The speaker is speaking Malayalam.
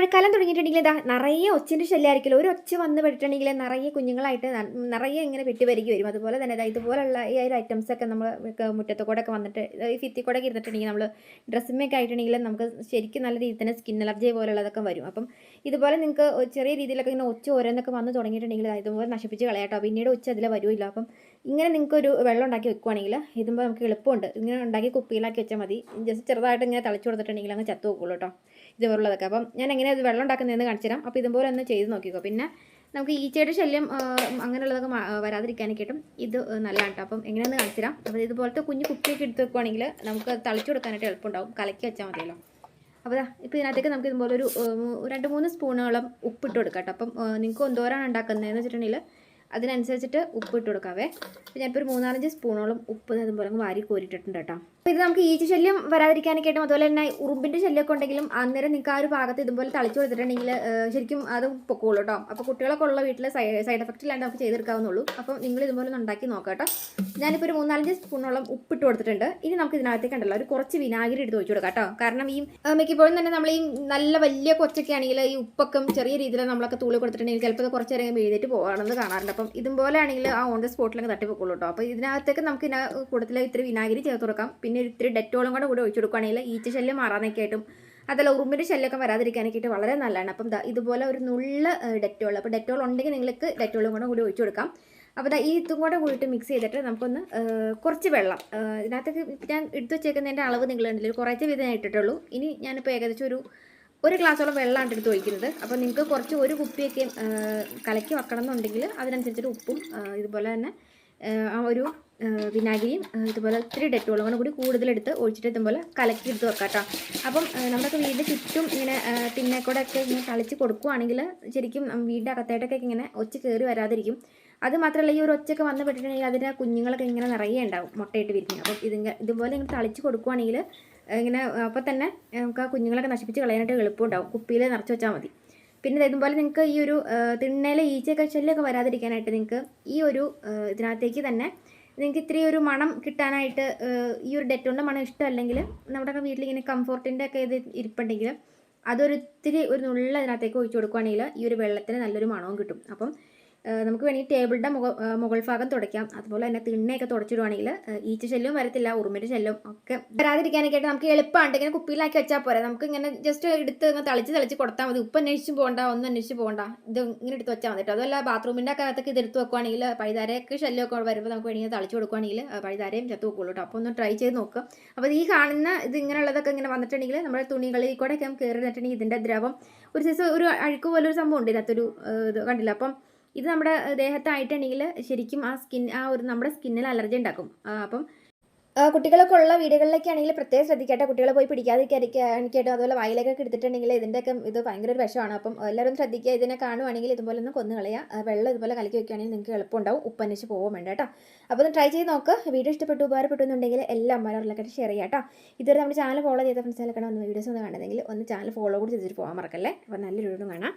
മഴക്കാലം തുടങ്ങിയിട്ടുണ്ടെങ്കിൽ ഇതാ നിറയെ ഒച്ചിന്റെ ശല്യമായിരിക്കില്ല ഒരു ഒച്ച വന്ന് പെട്ടിട്ടുണ്ടെങ്കിൽ നിറയെ കുഞ്ഞുങ്ങളായിട്ട് നിറയെ ഇങ്ങനെ പെട്ടി വരികയും വരും. അതുപോലെ തന്നെ ഇതാ ഇതുപോലുള്ള ഈ ഒരു ഐറ്റംസൊക്കെ നമ്മൾ മുറ്റത്ത് കൂടെ ഒക്കെ വന്നിട്ട് ഈ ഫിത്തി കൂടെ ഇരുന്നിട്ടുണ്ടെങ്കിൽ നമ്മൾ ഡ്രസ്സിമൊക്കെ ആയിട്ടുണ്ടെങ്കിൽ നമുക്ക് ശരിക്കും നല്ല രീതിയിൽ തന്നെ സ്കിൻ അലർജി പോലുള്ളതൊക്കെ വരും. അപ്പം ഇതുപോലെ നിങ്ങൾക്ക് ചെറിയ രീതിയിലൊക്കെ ഇങ്ങനെ ഒച്ച ഓരോന്നൊക്കെ വന്ന് തുടങ്ങിയിട്ടുണ്ടെങ്കിൽ ഇതുപോലെ നശിപ്പിച്ച് കളയാട്ടോ പിന്നീട് ഒച്ച അതിൽ വരുമില്ല അപ്പം ഇങ്ങനെ നിങ്ങൾക്ക് ഒരു വെള്ളം ഉണ്ടാക്കി വെക്കുവാണെങ്കിൽ ഇതുമ്പോൾ നമുക്ക് എളുപ്പമുണ്ട്. ഇങ്ങനെ ഉണ്ടാക്കി കുപ്പിയിലാക്കി വെച്ചാൽ മതി. ജസ്റ്റ് ചെറുതായിട്ട് ഇങ്ങനെ തളിച്ചു കൊടുത്തിട്ടുണ്ടെങ്കിൽ അങ്ങ് ചത്തു പോകുള്ളൂ കേട്ടോ. ഇതുപോലുള്ളതൊക്കെ. അപ്പം ഞാൻ എങ്ങനെ അത് വെള്ളം ഉണ്ടാക്കുന്നതെന്ന് കാണിച്ചു തരാം. അപ്പോൾ ഇതുപോലെ ഒന്ന് ചെയ്ത് നോക്കിക്കോ. പിന്നെ നമുക്ക് ഈച്ചയുടെ ശല്യം അങ്ങനെയുള്ളതൊക്കെ വരാതിരിക്കാനൊക്കെയിട്ടും ഇത് നല്ലതാണ് കേട്ടോ അപ്പം എങ്ങനെയാണെന്ന് കാണിച്ചു തരാം. അപ്പോൾ ഇതുപോലത്തെ കുഞ്ഞു കുപ്പിയൊക്കെ എടുത്ത് വെക്കുവാണെങ്കിൽ നമുക്ക് തളിച്ചു കൊടുക്കാനായിട്ട് എളുപ്പമുണ്ടാവും. കലക്കി വെച്ചാൽ മതിയല്ലോ. അപ്പോൾ ഇപ്പോൾ ഇതിനകത്തേക്ക് നമുക്ക് ഇതുപോലെ ഒരു രണ്ട് മൂന്ന് സ്പൂണോളം ഉപ്പിട്ട് കൊടുക്കാം കേട്ടോ അപ്പം നിങ്ങൾക്ക് എന്തോരാണ് ഉണ്ടാക്കുന്നതെന്ന് വെച്ചിട്ടുണ്ടെങ്കിൽ അതിനനുസരിച്ചിട്ട് ഉപ്പ് ഇട്ട് കൊടുക്കാവേ. അപ്പോൾ ഞാനിപ്പോൾ ഒരു മൂന്നാലഞ്ച് സ്പൂണോളം ഉപ്പ് അതുപോലെ വാരി കോരിട്ടിട്ടുണ്ട് കേട്ടോ. അപ്പോൾ ഇത് നമുക്ക് ഈച്ച ശല്യം വരാതിരിക്കാനൊക്കെയായിട്ടും അതുപോലെ തന്നെ ഉറുമ്പിന്റെ ശല്യമൊക്കെ ഉണ്ടെങ്കിലും അന്നേരം നിങ്ങൾക്ക് ആ ഒരു ഭാഗത്ത് ഇതുപോലെ തളിച്ചു കൊടുത്തിട്ടുണ്ടെങ്കിൽ ശരിക്കും അത് പൊക്കോളൂ കേട്ടോ. അപ്പോൾ കുട്ടികളൊക്കെ ഉള്ള വീട്ടിൽ സൈഡ് സൈഡ് എഫക്റ്റ് ഇല്ലാണ്ട് നമുക്ക് ചെയ്തെടുക്കാവുന്നുള്ളൂ അപ്പോൾ നിങ്ങൾ ഇതുപോലെ ഒന്ന് ഉണ്ടാക്കി നോക്കാം കേട്ടോ. ഞാനിപ്പോൾ ഒരു മൂന്നാലഞ്ച് സ്പൂണോളം ഉപ്പിട്ട് കൊടുത്തിട്ടുണ്ട്. ഇനി നമുക്ക് ഇതിനകത്തേക്ക് ഉണ്ടല്ലോ ഒരു കുറച്ച് വിനാഗിരി എടുത്ത് ഒഴിച്ചു കൊടുക്കാം കേട്ടോ. കാരണം ഈ മിക്കപ്പോഴും തന്നെ നമ്മൾ ഈ നല്ല വലിയ കൊച്ചൊക്കെ ആണെങ്കിൽ ഈ ഉപ്പൊക്കെ ചെറിയ രീതിയിൽ നമ്മളൊക്കെ തൂളി കൊടുത്തിട്ടുണ്ടെങ്കിൽ ചിലപ്പോൾ ഇത് കുറച്ച് നേരം എഴുതിയിട്ട് പോകാണെന്ന് കാണാറുണ്ട്. അപ്പം ഇതുപോലെ ആണെങ്കിൽ ആ ഓൺ ദ സ്പോട്ടിലൊക്കെ തട്ടിപ്പോക്കുള്ളൂ കേട്ടോ. അപ്പോൾ ഇതിനകത്തേക്ക് നമുക്ക് ഇതിന കൂടുതൽ ഇത്തിരി വിനാഗിരി ചേർത്ത് കൊടുക്കാം. പിന്നെ ഇത്തിരി ഡെറ്റോളും കൂടെ കൂടി ഒഴിച്ചു കൊടുക്കുകയാണെങ്കിൽ ഈച്ച ശല്യം മാറാനൊക്കെ ആയിട്ടും അതല്ല ഉറുമ്പിന്റെ ശല്യമൊക്കെ വരാതിരിക്കാനൊക്കെ ആയിട്ട് വളരെ നല്ലതാണ്. അപ്പം ഇതുപോലെ ഒരു നുള്ള ഡെറ്റോൾ അപ്പോൾ ഡെറ്റോൾ ഉണ്ടെങ്കിൽ നിങ്ങൾക്ക് ഡെറ്റോളും കൂടെ കൂടി ഒഴിച്ചു കൊടുക്കാം. അപ്പോൾ ഈ ഇതും കൂടെ കൂടിയിട്ട് മിക്സ് ചെയ്തിട്ട് നമുക്കൊന്ന് കുറച്ച് വെള്ളം. ഇതിനകത്തേക്ക് ഞാൻ എടുത്തു വെച്ചേക്കുന്നതിന്റെ അളവ് നിങ്ങൾ കണ്ടില്ല കുറച്ച് ഞാൻ ഇട്ടിട്ടുള്ളൂ. ഇനി ഞാനിപ്പോൾ ഏകദേശം ഒരു ഒരു ഗ്ലാസ്സോളം വെള്ളമാണ് എടുത്ത് ഒഴിക്കുന്നത്. അപ്പോൾ നിങ്ങൾക്ക് കുറച്ച് ഒരു കുപ്പിയൊക്കെ കലക്കി വെക്കണം എന്നുണ്ടെങ്കിൽ അതിനനുസരിച്ചിട്ട് ഉപ്പും ഇതുപോലെ തന്നെ ആ ഒരു വിനാഗിരിയും ഇതുപോലെ ഒത്തിരി ഡെറ്റോളും കൂടെ കൂടി കൂടുതലെടുത്ത് ഒഴിച്ചിട്ട് ഇതുപോലെ കലക്കി എടുത്ത് വെക്കാം കേട്ടോ അപ്പം നമ്മുടെ വീടിന്റെ ചുറ്റും ഇങ്ങനെ പിന്നെക്കൂടെയൊക്കെ ഇങ്ങനെ കളിച്ച് കൊടുക്കുവാണെങ്കിൽ ശരിക്കും വീടിന്റെ അകത്തായിട്ടൊക്കെ ഇങ്ങനെ ഒച്ച കയറി വരാതിരിക്കും. അത് മാത്രമല്ല ഈ ഒരു ഒച്ചയൊക്കെ വന്ന് പെട്ടിട്ടുണ്ടെങ്കിൽ അതിന്റെ കുഞ്ഞുങ്ങളൊക്കെ ഇങ്ങനെ നിറയെ ഉണ്ടാവും മുട്ടയിട്ട് വിരിക്കും അപ്പം ഇതിങ്ങനെ ഇതുപോലെ ഇങ്ങനെ തളിച്ച് കൊടുക്കുവാണെങ്കിൽ ഇങ്ങനെ അപ്പോൾ തന്നെ നമുക്ക് ആ കുഞ്ഞുങ്ങളൊക്കെ നശിപ്പിച്ച് കളയാനായിട്ട് എളുപ്പമുണ്ടാവും. കുപ്പിയിൽ നിറച്ച് വെച്ചാൽ മതി. പിന്നെ ഇതുപോലെ നിങ്ങൾക്ക് ഈ ഒരു തിണ്ണയിലെ ഈച്ചയൊക്കെ ശല്യമൊക്കെ വരാതിരിക്കാനായിട്ട് നിങ്ങൾക്ക് ഈ ഒരു ഇതിനകത്തേക്ക് തന്നെ നിങ്ങൾക്ക് ഇത്തിരി ഒരു മണം കിട്ടാനായിട്ട് ഈ ഒരു ഡെറ്റോളിന്റെ മണം ഇഷ്ടമല്ലെങ്കിൽ നമ്മുടെ വീട്ടിൽ ഇങ്ങനെ കംഫോർട്ടിന്റെ ഒക്കെ ഇത് ഇരിപ്പുണ്ടെങ്കിൽ അതൊരു ഇത്തിരി ഒരു നുള്ള ഇതിനകത്തേക്ക് ഒഴിച്ചു കൊടുക്കുകയാണെങ്കിൽ ഈ ഒരു വെള്ളത്തിന് നല്ലൊരു മണവും കിട്ടും. അപ്പം നമുക്ക് വേണമെങ്കിൽ ടേബിളിന്റെ മുക മുഗൾ ഭാഗം തുടയ്ക്കാം. അതുപോലെ തന്നെ തിണ്ണയൊക്കെ തുടച്ചിടുവാണെങ്കിൽ ഈച്ച ശല്യവും വരത്തില്ല ഉറുമ്പിന്റെ ശല്യം ഒക്കെ വരാതിരിക്കാനൊക്കെ ആയിട്ട് നമുക്ക് എളുപ്പമാണ് ഇങ്ങനെ കുപ്പിയിലാക്കി വെച്ചാൽ പോരാ. നമുക്ക് ഇങ്ങനെ ജസ്റ്റ് എടുത്ത് ഇങ്ങനെ തളിച്ച് തളിച്ച് കൊടുത്താൽ മതി. ഉപ്പ് അന്വേഷിച്ച് പോകണ്ട ഒന്നും അന്വേഷിച്ച് പോകണ്ട. ഇത് ഇങ്ങനെ എടുത്ത് വെച്ചാൽ മതി കേട്ടോ അതുമല്ല ബാത്റൂമിന്റെ അകത്തൊക്കെ ഇത് എടുത്ത് വെക്കുവാണെങ്കിൽ പഴുതാരയൊക്കെ ശല്യമൊക്കെ വരുമ്പോൾ നമുക്ക് വേണമെങ്കിൽ തളിച്ച് കൊടുക്കുവാണെങ്കിൽ പഴുതാരയും ചത്തു വെക്കുള്ളൂ കേട്ടോ അപ്പോൾ ഒന്ന് ട്രൈ ചെയ്ത് നോക്കുക അപ്പോൾ ഈ കാണുന്ന ഇത് ഇങ്ങനെയുള്ളതൊക്കെ ഇങ്ങനെ വന്നിട്ടുണ്ടെങ്കിൽ നമ്മുടെ തുണികളിൽ കൂടെയൊക്കെ കയറി നിന്നിട്ടുണ്ടെങ്കിൽ ഇതിന്റെ ദ്രവം ഒരു സൈസ് ഒരു അഴുക്ക് പോലൊരു സംഭവം ഉണ്ട്. ഇതിനകത്തൊരു ഇത് കണ്ടില്ല? അപ്പം ഇത് നമ്മുടെ ദേഹത്തായിട്ടുണ്ടെങ്കിൽ ശരിക്കും ആ സ്കിൻ ആ ഒരു നമ്മുടെ സ്കിന്നിൽ അലർജി ഉണ്ടാക്കും. അപ്പം കുട്ടികളൊക്കെ ഉള്ള വീടുകളിലൊക്കെ ആണെങ്കിൽ പ്രത്യേകം ശ്രദ്ധിക്കട്ടെ. കുട്ടികളെ പോയി പിടിക്കാതിരിക്കാനും അതുപോലെ വയലൊക്കെ എടുത്തിട്ടുണ്ടെങ്കിൽ ഇതിന്റെയൊക്കെ ഇത് ഭയങ്കര ഒരു വിഷമാണ്. അപ്പം എല്ലാവരും ശ്രദ്ധിക്കുക. ഇതിനെ കാണുവാണെങ്കിൽ ഇതുപോലെ ഒന്ന് കൊന്നു വെള്ളം ഇതുപോലെ കലക്കി വെക്കുകയാണെങ്കിൽ നിങ്ങൾക്ക് എളുപ്പമുണ്ടാവും. ഉപ്പന്നിച്ച് പോകാൻ വേണ്ട കേട്ടോ. അപ്പോൾ ഒന്ന് ട്രൈ ചെയ്ത് നോക്ക്. വീഡിയോ ഇഷ്ടപ്പെട്ടു ഉപകാരപ്പെട്ടു എന്നുണ്ടെങ്കിൽ എല്ലാ അമ്മമാരിലൊക്കെ ഷെയർ ചെയ്യാം കേട്ടോ. ഇതുവരെ നമ്മുടെ ചാനൽ ഫോളോ ചെയ്ത ഫ്രണ്ട്സിലൊക്കെ ഒന്ന് വീഡിയോസ് ഒന്ന് കാണുന്നെങ്കിൽ ഒന്ന് ചാനൽ ഫോളോ കൂടി ചെയ്തിട്ട് പോകാൻ മറക്കല്ലേ? അപ്പോൾ നല്ലൊരു വീഡിയോ കാണാം.